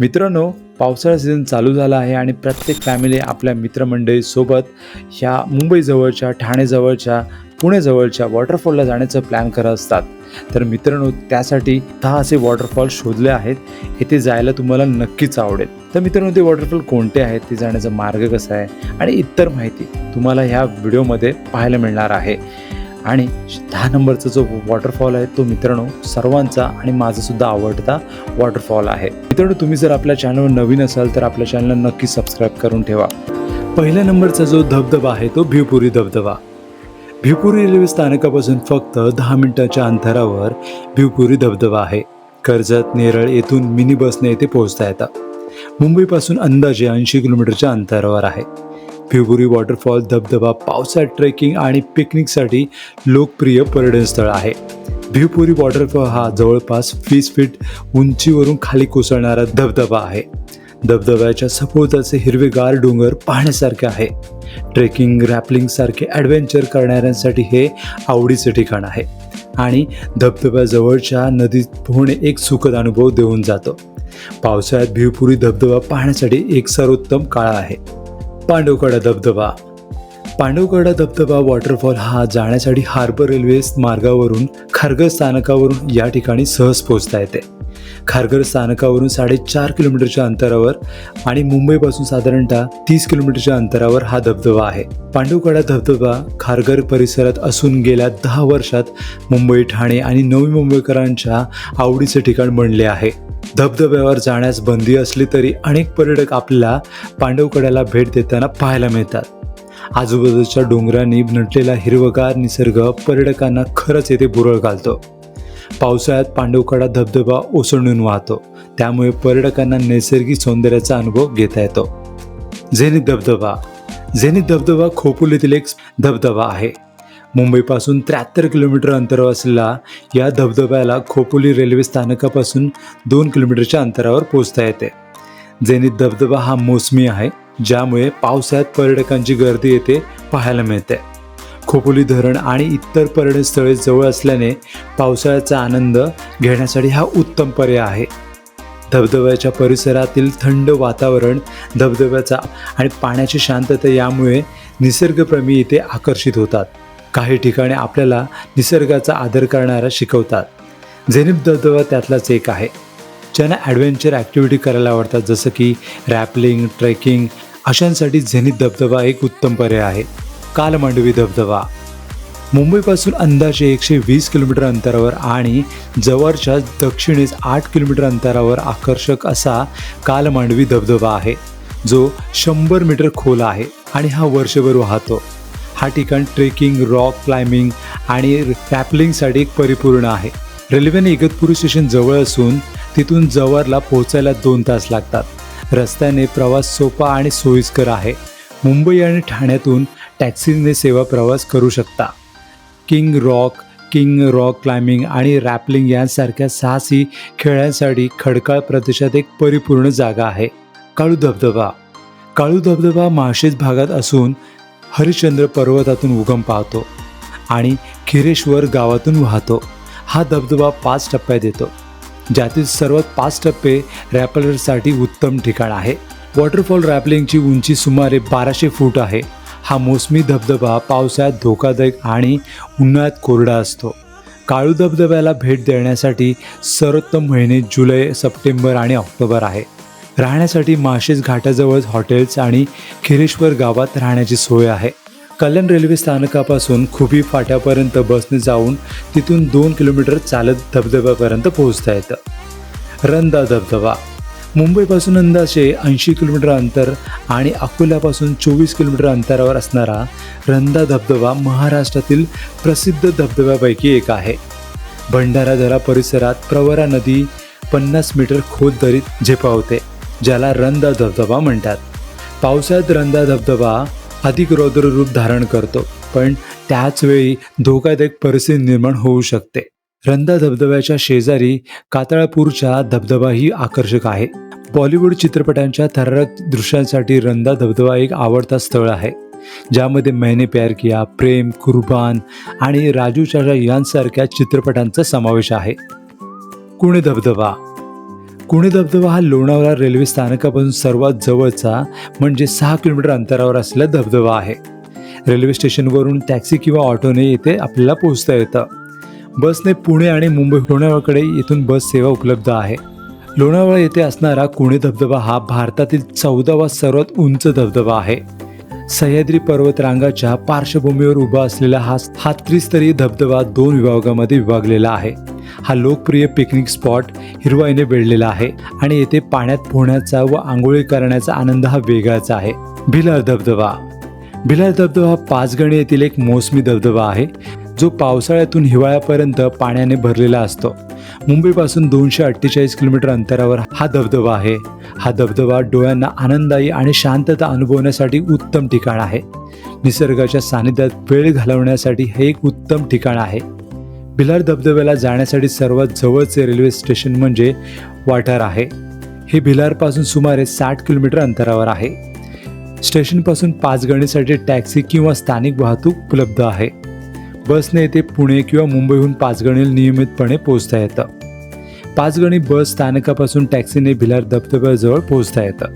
मित्रांनो पावसाळा सीझन चालू झाला आहे आणि प्रत्येक फॅमिली आपल्या मित्रमंडळीसोबत ह्या मुंबईजवळच्या ठाणेजवळच्या पुणेजवळच्या वॉटरफॉलला जाण्याचं प्लॅन करत असतात. तर मित्रांनो त्यासाठी दहा असे वॉटरफॉल शोधले आहेत. येथे जायला तुम्हाला नक्कीच आवडेल. तर मित्रांनो ते वॉटरफॉल कोणते आहेत? ते जाण्याचा मार्ग कसा आहे? आणि इतर माहिती तुम्हाला ह्या व्हिडिओमध्ये पाहायला मिळणार आहे. आणि दहा नंबरचा जो वॉटरफॉल आहे तो मित्रांनो सर्वांचा आणि माझा सुद्धा आवडता वॉटरफॉल आहे. मित्रांनो तुम्ही जर आपल्या चॅनलवर नवीन असाल तर आपल्या चॅनलला नक्की सबस्क्राईब करून ठेवा. पहिल्या नंबरचा जो धबधबा आहे तो भिवपुरी धबधबा. भिवपुरी रेल्वे स्थानकापासून फक्त दहा मिनिटाच्या अंतरावर भिवपुरी धबधबा आहे. कर्जत नेरळ येथून मिनी बसने येथे पोहोचता येतं. मुंबईपासून अंदाजे ऐंशी किलोमीटरच्या अंतरावर आहे. भिवपुरी वॉटरफॉल धबधबा पावसाळ्यात ट्रेकिंग आणि पिकनिकसाठी लोकप्रिय पर्यटन स्थळ आहे. भिवपुरी वॉटरफॉल हा जवळपास वीस फीट उंचीवरून खाली कोसळणारा धबधबा आहे. धबधब्याच्या सभोवताचे हिरवेगार डोंगर पाहण्यासारखे आहे. ट्रेकिंग रॅपलिंग सारखे ॲडव्हेंचर करणाऱ्यांसाठी हे आवडीचे ठिकाण आहे. आणि धबधब्याजवळच्या नदीत पोहणे एक सुखद अनुभव देऊन जातो. पावसाळ्यात भिवपुरी धबधबा पाहण्यासाठी एक सर्वोत्तम काळ आहे. पांडवकडा धबधबा. पांडवकडा धबधबा वॉटरफॉल हा जाण्यासाठी हार्बर रेल्वे मार्गावरून खारघर स्थानकावरून या ठिकाणी सहज पोहोचता येते. खारघर स्थानकावरून साडेचार किलोमीटरच्या अंतरावर आणि मुंबईपासून साधारणतः तीस किलोमीटरच्या अंतरावर हा धबधबा आहे. पांडवकडा धबधबा खारघर परिसरात असून गेल्या दहा वर्षात मुंबई ठाणे आणि नवी मुंबईकरांच्या आवडीचे ठिकाण बनले आहे. धबधब्यावर जाण्यास बंदी असली तरी अनेक पर्यटक आपल्याला पांडवकड्याला भेट देताना पाहायला मिळतात. आजूबाजूच्या डोंगरांनी नटलेला हिरवगार निसर्ग पर्यटकांना खरंच येथे बुरळ घालतो. पावसाळ्यात पांडवकडा धबधबा ओसंडून वाहतो. त्यामुळे पर्यटकांना नैसर्गिक सौंदर्याचा अनुभव घेता येतो. झेनी धबधबा. झेनी धबधबा खोपोलीतील एक धबधबा आहे. मुंबईपासून त्र्याहत्तर किलोमीटर अंतरावर असलेला या धबधब्याला खोपोली रेल्वे स्थानकापासून दोन किलोमीटरच्या अंतरावर पोहोचता येते. झेनित धबधबा हा मोसमी आहे ज्यामुळे पावसाळ्यात पर्यटकांची गर्दी येथे पाहायला मिळते. खोपोली धरण आणि इतर पर्यटन स्थळे जवळ असल्याने पावसाळ्याचा आनंद घेण्यासाठी हा उत्तम पर्याय आहे. धबधब्याच्या परिसरातील थंड वातावरण धबधब्याचा आणि पाण्याची शांतता यामुळे निसर्गप्रेमी इथे आकर्षित होतात. काही ठिकाणी आपल्याला निसर्गाचा आदर करणारा शिकवतात. झेनिप धबधबा त्यातलाच एक आहे. ज्यांना ॲडव्हेंचर ॲक्टिव्हिटी करायला आवडतात जसं की रॅपलिंग ट्रेकिंग अशांसाठी झेनिप धबधबा एक उत्तम पर्याय आहे. कालमांडवी धबधबा मुंबईपासून अंदाजे एकशे वीस किलोमीटर अंतरावर आणि जवळच्या दक्षिणेस आठ किलोमीटर अंतरावर आकर्षक असा कालमांडवी धबधबा आहे जो शंभर मीटर खोल आहे आणि हा वर्षभर वाहतो. हा ठिकाण ट्रेकिंग रॉक क्लाइम्बिंग आणि रॅपलिंगसाठी एक परिपूर्ण आहे. रेल्वेने इगतपुरी स्टेशन जवळ असून तिथून जवारला पोहोचायला दोन तास लागतात. रस्त्याने प्रवास सोपा आणि सोयीस्कर आहे. मुंबई आणि ठाण्यातून टॅक्सीने सेवा प्रवास करू शकता. King rock king rock climbing आणि रॅपलिंग यांसारख्या साहसी खेळांसाठी खडकाळ प्रदेशात एक परिपूर्ण जागा आहे. काळू धबधबा. काळू धबधबा माळशेज भागात असून हरिश्चंद्र पर्वतातून उगम पाहतो आणि खिरेश्वर गावातून वाहतो. हा धबधबा पाच टप्प्यात येतो ज्यातील सर्वात पाच टप्पे रॅपलरसाठी उत्तम ठिकाण आहे. वॉटरफॉल रॅपलिंगची उंची सुमारे बाराशे फूट आहे. हा मोसमी धबधबा पावसाळ्यात धोकादायक आणि उन्हाळ्यात कोरडा असतो. काळू धबधब्याला भेट देण्यासाठी सर्वोत्तम महिने जुलै सप्टेंबर आणि ऑक्टोबर आहे. राहण्यासाठी माशेज घाटाजवळच हॉटेल्स आणि खिरेश्वर गावात राहण्याची सोय आहे. कल्याण रेल्वे स्थानकापासून खुबी फाट्यापर्यंत बसने जाऊन तिथून दोन किलोमीटर चालत धबधब्यापर्यंत पोहोचता येतं. रंदा धबधबा. मुंबईपासून अंदाजे ऐंशी किलोमीटर अंतर आणि अकोल्यापासून चोवीस किलोमीटर अंतरावर असणारा रंदा धबधबा महाराष्ट्रातील प्रसिद्ध धबधब्यापैकी एक आहे. भंडारा धरा परिसरात प्रवरा नदी पन्नास मीटर खोल दरीत झेपावते. ज्याला रंदा धबधबा म्हणतात. पावसाळ्यात रंदा धबधबा अधिक रौद्र रूप धारण करतो पण त्याच वेळी धोकादायक परिस्थिती निर्माण होऊ शकते. रंदा धबधब्याच्या शेजारी कातळापूरचा धबधबाही आकर्षक आहे. बॉलिवूड चित्रपटांच्या थरारक दृश्यांसाठी रंदा धबधबा एक आवडता स्थळ आहे ज्यामध्ये मैंने प्यार किया प्रेम कुर्बान आणि राजू चाचा यांसारख्या चित्रपटांचा समावेश आहे. कुणे धबधबा कुणी धबधबा हा लोणावळा रेल्वे स्थानकापासून सर्वात जवळचा म्हणजे सहा किलोमीटर अंतरावर असलेला धबधबा आहे. रेल्वे स्टेशनवरून टॅक्सी किंवा ऑटोने येथे आपल्याला पोहोचता येतं. बसने पुणे आणि मुंबई लोणावळाकडे येथून बस सेवा उपलब्ध आहे. लोणावळा येथे असणारा कुणे धबधबा हा भारतातील चौदावा सर्वात उंच धबधबा आहे. सह्याद्री पर्वतरांगाच्या पार्श्वभूमीवर उभा असलेला हा हा त्रिस्तरीय धबधबा दोन विभागामध्ये विभागलेला आहे. हा लोकप्रिय पिकनिक स्पॉट हिरवाईने वेढलेला आहे आणि येथे पाण्यात पोहण्याचा व आंघोळी करण्याचा आनंद हा वेगळाच आहे. भिलार धबधबा. भिलार धबधबा पाचगणी येथील एक मोसमी धबधबा आहे जो पावसाळ्यातून हिवाळ्यापर्यंत पाण्याने भरलेला असतो. मुंबईपासून दोनशे अठ्ठेचाळीस किलोमीटर अंतरावर हा धबधबा आहे. हा धबधबा डोळ्यांना आनंददायी आणि शांतता अनुभवण्यासाठी उत्तम ठिकाण आहे. निसर्गाच्या सानिध्यात वेळ घालवण्यासाठी हे एक उत्तम ठिकाण आहे. भिलार धबधब्याला जाण्यासाठी सर्वात जवळचे रेल्वे स्टेशन म्हणजे वाठार आहे. हे भिलारपासून सुमारे साठ किलोमीटर अंतरावर आहे. स्टेशनपासून पाचगणीसाठी टॅक्सी किंवा स्थानिक वाहतूक उपलब्ध आहे. बसने येथे पुणे किंवा मुंबईहून पाचगणीला नियमितपणे पोहोचता येतं. पाचगणी बस स्थानकापासून टॅक्सीने भिलार धबधब्याजवळ पोहोचता येतं.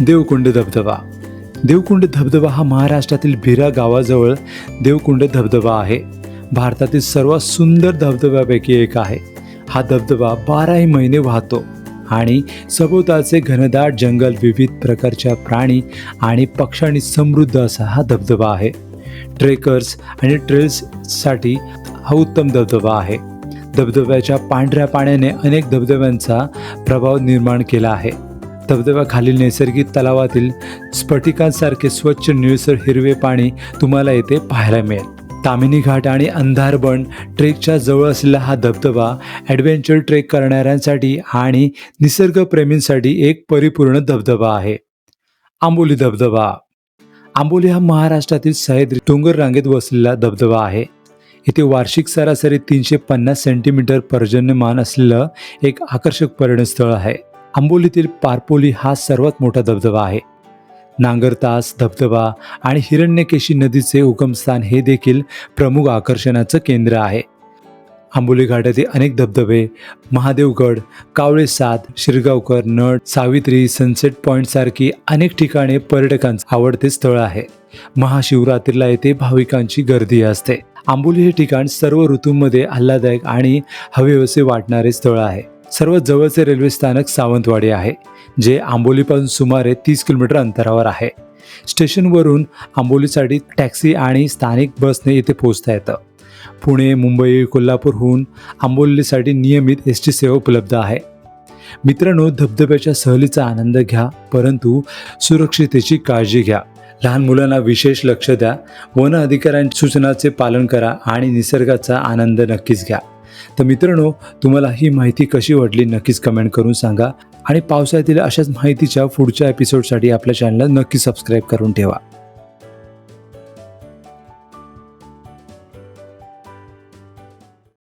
देवकुंड धबधबा. देवकुंड धबधबा हा महाराष्ट्रातील भिरा गावाजवळ देवकुंड धबधबा आहे. भारतातील सर्वात सुंदर धबधब्यापैकी एक आहे. हा धबधबा बाराही महिने वाहतो आणि सभोवतालचे घनदाट जंगल विविध प्रकारच्या प्राणी आणि पक्ष्यांनी समृद्ध असा हा धबधबा आहे. ट्रेकर्स आणि ट्रेल्ससाठी हा उत्तम धबधबा आहे. धबधब्याच्या पांढऱ्या पाण्याने अनेक धबधब्यांचा प्रभाव निर्माण केला आहे. धबधब्याखालील नैसर्गिक तलावातील स्फटिकांसारखे स्वच्छ निळसर हिरवे पाणी तुम्हाला येथे पाहायला मिळेल. तामिनी घाट आणि अंधारबन ट्रेकच्या जवळ असलेला हा धबधबा ॲडव्हेंचर ट्रेक करणाऱ्यांसाठी आणि निसर्गप्रेमींसाठी एक परिपूर्ण धबधबा आहे. आंबोली धबधबा. आंबोली हा महाराष्ट्रातील सह्याद्री डोंगर रांगेत वसलेला धबधबा आहे. इथे वार्षिक सरासरी तीनशे पन्नास सेंटीमीटर पर्जन्यमान असलेलं एक आकर्षक पर्यटनस्थळ आहे. आंबोलीतील पारपोली हा सर्वात मोठा धबधबा आहे. नांगरतास धबधबा आणि हिरण्यकेशी नदीचे उगमस्थान हे देखील प्रमुख आकर्षणाचं केंद्र आहे. आंबोली घाटातील अनेक धबधबे महादेवगड कावळे सात शिरगावकर नट सावित्री सनसेट पॉईंटसारखी अनेक ठिकाणे पर्यटकांचं आवडते स्थळ आहे. महाशिवरात्रीला येथे भाविकांची गर्दी असते. आंबोली हे ठिकाण सर्व ऋतूंमध्ये आल्हादायक आणि हवेवसे वाटणारे स्थळ आहे. सर्वात जवळचे रेल्वे स्थानक सावंतवाडी आहे. जे आंबोलीपासून सुमारे तीस किलोमीटर अंतरावर आहे. स्टेशनवरून आंबोलीसाठी टॅक्सी आणि स्थानिक बसने येथे पोहोचता येतं. पुणे मुंबई कोल्हापूरहून आंबोलीसाठी नियमित एस टी सेवा उपलब्ध आहे. मित्रांनो धबधब्याच्या सहलीचा आनंद घ्या परंतु सुरक्षितेची काळजी घ्या. लहान मुलांना विशेष लक्ष द्या. वन अधिकाऱ्यांच्या सूचनाचे पालन करा आणि निसर्गाचा आनंद नक्कीच घ्या. तर मित्रांनो तुम्हाला ही माहिती कशी वाटली नक्कीच कमेंट करून सांगा. आणि पावसाळ्यातील अशाच माहितीच्या पुढच्या एपिसोडसाठी आपल्या चॅनलला नक्की सबस्क्राईब करून ठेवा.